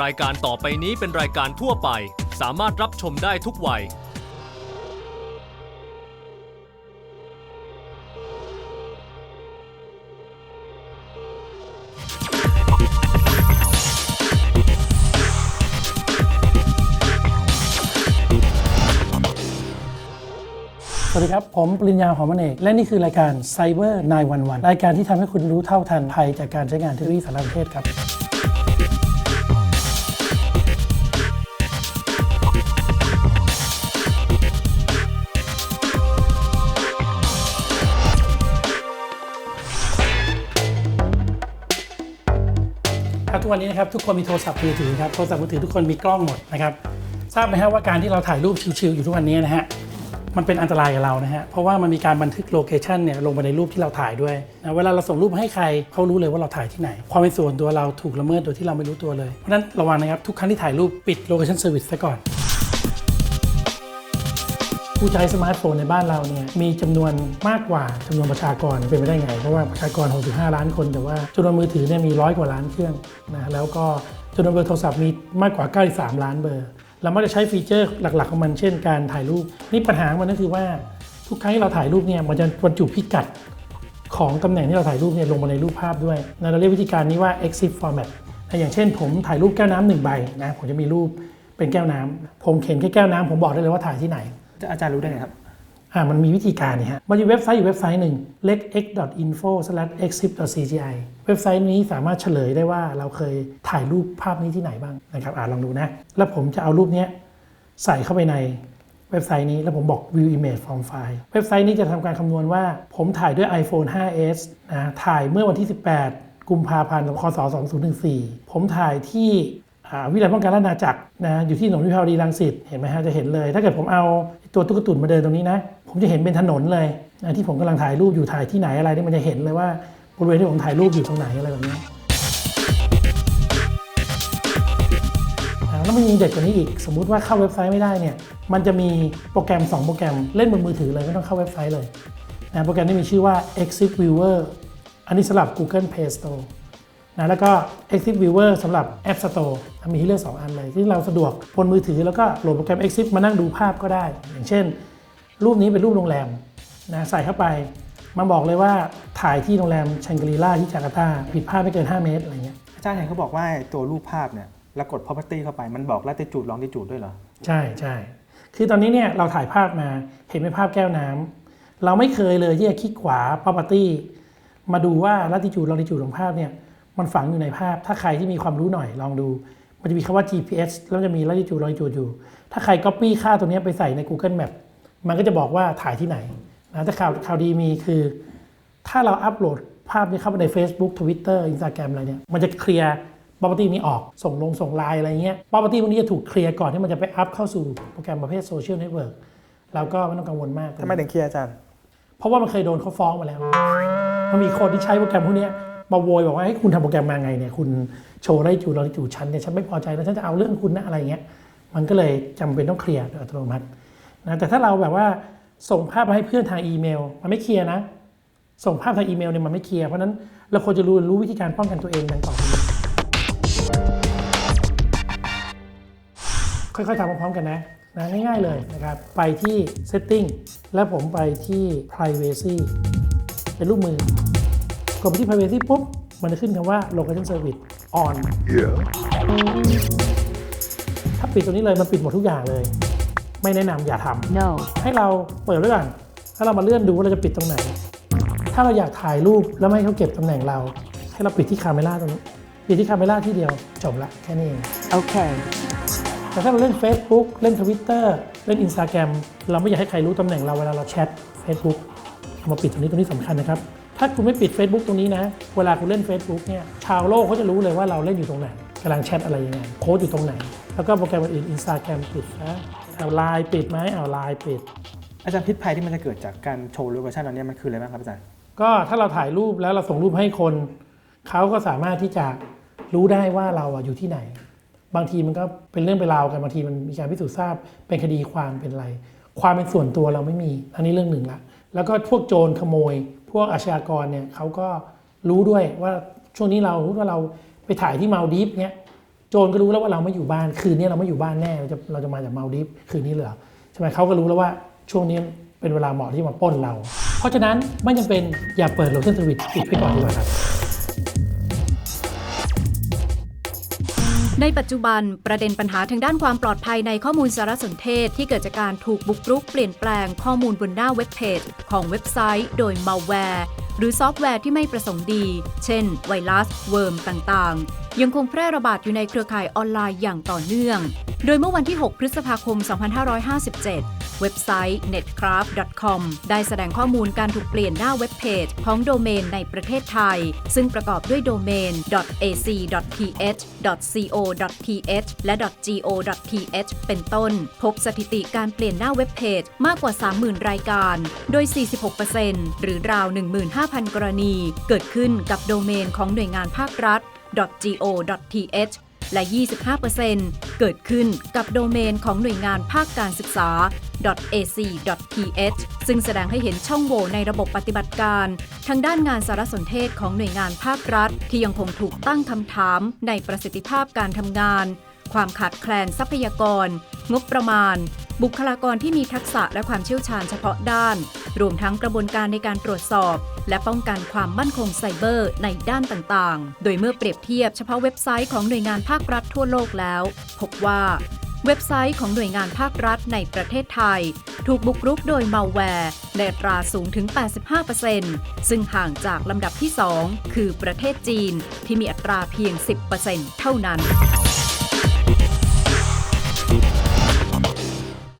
รายการต่อไปนี้เป็นรายการทั่วไป สามารถรับชมได้ทุกวัย สวัสดีครับ ผมปริญญาหอมเอกและนี่คือรายการ Cyber 911 รายการที่ทำให้คุณรู้เท่าทันภัยจากการใช้งานเทคโนโลยีสารสนเทศครับ ทุกวันนี้นะครับทุกคนมีโทรศัพท์มือถือครับโทรศัพท์มือถือทุกคนมีกล้องหมดนะครับทราบไหมฮะว่าการที่เราถ่ายรูปชิวๆอยู่ทุกวันนี้นะฮะมันเป็นอันตรายกับเรานะฮะเพราะว่ามันมีการบันทึกโลเคชันเนี่ยลงไปในรูปที่เราถ่ายด้วยนะเวลาเราส่งรูปให้ใครเขารู้เลยว่าเราถ่ายที่ไหนความเป็นส่วนตัวเราถูกละเมิดโดยที่เราไม่รู้ตัวเลยเพราะฉะนั้นระวังนะครับทุกครั้งที่ถ่ายรูปปิดโลเคชันเซอร์วิสซะก่อน ผู้ใช้สมาร์ทโฟนในบ้านเราเนี่ยมีจำนวนมากกว่าจำนวนประชากรเป็นไปได้ไง เพราะว่าประชากร 65 ล้านคน แต่ว่าจำนวนมือถือเนี่ยมีร้อยกว่าล้านเครื่องนะแล้วก็จำนวนเบอร์โทรศัพท์มีมากกว่า 93 ล้านเบอร์ เราไม่ได้ใช้ฟีเจอร์หลัก ๆ ของมันเช่นการถ่ายรูป นี่ปัญหาของมันก็คือว่าทุกครั้งที่เราถ่ายรูปเนี่ยมันจะบรรจุพิกัดของตำแหน่งที่เราถ่ายรูปเนี่ยลงมาในรูปภาพด้วยนะเราเรียกวิธีการนี้ว่า exif format นะอย่างเช่น ผมถ่ายรูปแก้วน้ำหนึ่งใบนะผมจะมีรูปเป็นแก้วน้ำผมเขียนแค่แก้วน้ำผมบอกได้เลยว่าถ่ายที่ไหน อาจารย์รู้ได้ไงครับอ่ามันมีวิธีการนี่ฮะ มันมีเว็บไซต์อยู่เว็บไซต์หนึ่ง lekx.info/exif.cgi เว็บไซต์นี้สามารถเฉลยได้ว่าเราเคยถ่ายรูปภาพนี้ที่ไหนบ้างนะครับอ่าลองดูนะ แล้วผมจะเอารูปนี้ใส่เข้าไปในเว็บไซต์นี้แล้วผมบอก view image from file เว็บไซต์นี้จะทำการคำนวณว่าผมถ่ายด้วย iPhone 5s นะถ่ายเมื่อวันที่ 18 กุมภาพันธ์ คศ 2014 ผมถ่ายที่ วิทยาลัยป้องกันราชอาจักรนะอยู่ที่ถนนวิภาวดีรังสิตเห็นไหมฮะจะเห็นเลย ถ้าเกิดผมเอาตัวตุ๊กตุ่นมาเดินตรงนี้นะ ผมจะเห็นเป็นถนนเลยนะที่ผมกำลังถ่ายรูปอยู่ถ่ายที่ไหนอะไรนี่มันจะเห็นเลยว่าบริเวณที่ผมถ่ายรูปอยู่ตรงไหนอะไรแบบนี้อ่าแล้วมันมีเด็ดกว่านี้อีก สมมุติว่าเข้าเว็บไซต์ไม่ได้เนี่ย มันจะมีโปรแกรม 2 โปรแกรมเล่นบนมือถือเลยไม่ต้องเข้าเว็บไซต์เลยนะโปรแกรมนี้มีชื่อว่า Exif Viewer อันนี้สำหรับ Google Play Store นะแล้วก็ Exif Viewer สำหรับ App Store มีให้เลือก 2 อันเลย ที่เราสะดวกบนมือถือแล้วก็โหลดโปรแกรม Exif มานั่งดูภาพก็ได้ อย่างเช่น รูปนี้เป็นรูปโรงแรมนะใส่เข้าไป มันบอกเลยว่าถ่ายที่โรงแรมชังกรีล่าที่จาการ์ตา ผิดพลาดไม่เกิน 5 เมตรอะไรเงี้ยอาจารย์เห็นเขาบอกว่าตัวรูปภาพเนี่ยแล้วกด property เข้าไปมันบอก latitude longitude ด้วยเหรอ ใช่ใช่คือตอนนี้เนี่ยเราถ่ายภาพมาเห็นเป็นภาพแก้วน้ำเราไม่เคยเลยที่จะคลิกขวา property มาดูว่า latitude longitude ของภาพเนี่ย มันฝังอยู่ในภาพ ถ้าใครที่มีความรู้หน่อยลองดู มันจะมีคำว่า GPS แล้วมันจะมี latitude longitude อยู่ ถ้าใคร copy ค่าตัวเนี้ยไปใส่ใน Google Map มันก็จะบอกว่าถ่ายที่ไหนนะแต่ข่าวข่าวดีมีคือ ถ้าเราอัปโหลดภาพนี้เข้าไปใน Facebook Twitter Instagram อะไรเนี่ย มันจะเคลียร์ property นี้ออก ส่งลงส่งไลน์อะไรเงี้ย property พวกนี้จะถูกเคลียร์ก่อนที่มันจะไปอัพเข้าสู่โปรแกรมประเภท Social Network เราก็ไม่ต้องกังวลมากทำไมถึงเคลียร์อาจารย์ เพราะว่ามันเคยโดนเขาฟ้องมาแล้ว มันมีคนที่ใช้โปรแกรมพวกเนี้ย มาโวยบอกว่าให้คุณทำโปรแกรมมาไงเนี่ยคุณโชว์ได้จูเราได้จูฉันเนี่ยฉันไม่พอใจแล้วฉันจะเอาเรื่องคุณนะอะไรเงี้ยมันก็เลยจำเป็นต้องเคลียร์โดยอัตโนมัตินะแต่ถ้าเราแบบว่าส่งภาพมาให้เพื่อนทางอีเมล มันไม่เคลียร์นะ ส่งภาพทางอีเมลเนี่ยมันไม่เคลียร์เพราะนั้นเราควรจะรู้รู้วิธีการป้องกันตัวเองดังต่อไปนี้ค่อยๆทำพร้อมๆกันนะนะง่ายๆเลยนะครับ ไปที่ setting แล้วผมไปที่ privacy เป็นรูปมือ กดไปที่ privacy ปุ๊บ มันจะขึ้นคำว่า location service on ถ้าปิดตรงนี้เลยมันปิดหมดทุกอย่างเลย ไม่แนะนำอย่าทำ No. ให้เราเปิดไว้ก่อนถ้าเรามาเลื่อนดูว่าเราจะปิดตรงไหน ถ้าเราอยากถ่ายรูปแล้วไม่ให้เขาเก็บตำแหน่งเรา ให้เราปิดที่คาเมล่าตรงนี้ ปิดที่คาเมล่าที่เดียวจบละแค่นี้เอง Okay. แต่ถ้าเราเล่น Facebook เล่น Twitter เล่น Instagram เราไม่อยากให้ใครรู้ตำแหน่งเราเวลาเราแชท Facebook เอามาปิดตรงนี้ตรงนี้สำคัญนะครับ ถ้าคุณไม่ปิด Facebook ตรงนี้นะ เวลาคุณเล่น Facebook เนี่ย ชาวโลกเขาจะรู้เลยว่าเราเล่นอยู่ตรงไหนกำลังแชทอะไรยังไง โค้ดอยู่ตรงไหน แล้วก็โปรแกรมอื่น Instagram ปิดนะเอาไลน์ปิดไหมเอาไลน์ปิด อาจารย์พิษภัยที่มันจะเกิดจากการโชว์โลเคชันอันเนี้ยมันคืออะไรบ้างครับอาจารย์ ก็ถ้าเราถ่ายรูปแล้วเราส่งรูปให้คน เขาก็สามารถที่จะรู้ได้ว่าเราอะอยู่ที่ไหน บางทีมันก็เป็นเรื่องเป็นราวกัน บางทีมันมีการพิสูจน์ทราบ เป็นคดีความเป็นอะไร ความเป็นส่วนตัวเราไม่มี อันนี้เรื่องหนึ่งละ แล้วก็พวกโจรขโมย พวกอาชญากรเนี่ยเขาก็รู้ด้วยว่าช่วงนี้เรารู้ว่าเราไปถ่ายที่มาลดีฟเนี่ยโจรก็รู้แล้วว่าเราไม่อยู่บ้าน คืนนี้เราไม่อยู่บ้านแน่เราจะเราจะมาจากมาลดีฟคืนนี้เลยหรอใช่ไหมเขาก็รู้แล้วว่าช่วงนี้เป็นเวลาเหมาะที่มาป้นเรา เพราะฉะนั้นไม่จำเป็นอย่าเปิดโลเซนสวิตปิดไว้ก่อนดีกว่าครับ ในปัจจุบันประเด็นปัญหาทางด้านความปลอดภัยในข้อมูลสารสนเทศที่เกิดจากการถูกบุกรุกเปลี่ยนแปลงข้อมูลบนหน้าเว็บเพจของเว็บไซต์โดย malware หรือซอฟต์แวร์ที่ไม่ประสงค์ดี เช่น ไวรัส เวิร์มต่างๆ ยังคงแพร่ระบาดอยู่ในเครือข่ายออนไลน์อย่างต่อเนื่อง โดยเมื่อวันที่ 6 พฤษภาคม 2557 เว็บไซต์ netcraft.com ได้แสดงข้อมูลการถูกเปลี่ยนหน้าเว็บเพจของโดเมนในประเทศไทย ซึ่งประกอบด้วยโดเมน .ac.th .co.th และ .go.th เป็นต้น พบสถิติการเปลี่ยนหน้าเว็บเพจมากกว่า 30,000 รายการ โดย 46%หรือราว 15,000 กรณี เกิดขึ้นกับโดเมนของหน่วยงานภาครัฐ .go.th และ 25%เกิดขึ้นกับโดเมนของหน่วยงานภาคการศึกษา .ac.th ซึ่งแสดงให้เห็นช่องโหว่ในระบบปฏิบัติการ ทางด้านงานสารสนเทศของหน่วยงานภาครัฐ ที่ยังคงถูกตั้งคำถามในประสิทธิภาพการทำงาน ความขาดแคลนทรัพยากร งบประมาณ บุคลากรที่มีทักษะและความเชี่ยวชาญเฉพาะด้าน รวมทั้งกระบวนการในการตรวจสอบ และป้องกันความมั่นคงไซเบอร์ในด้านต่างๆ โดยเมื่อเปรียบเทียบเฉพาะเว็บไซต์ของหน่วยงานภาครัฐทั่วโลกแล้ว พบว่า เว็บไซต์ของหน่วยงานภาครัฐในประเทศไทย ถูกบุกรุกโดยมัลแวร์ในอัตราสูงถึง 85%ซึ่งห่างจากลำดับที่ 2 คือประเทศจีนที่มีอัตราเพียง 10%เท่านั้น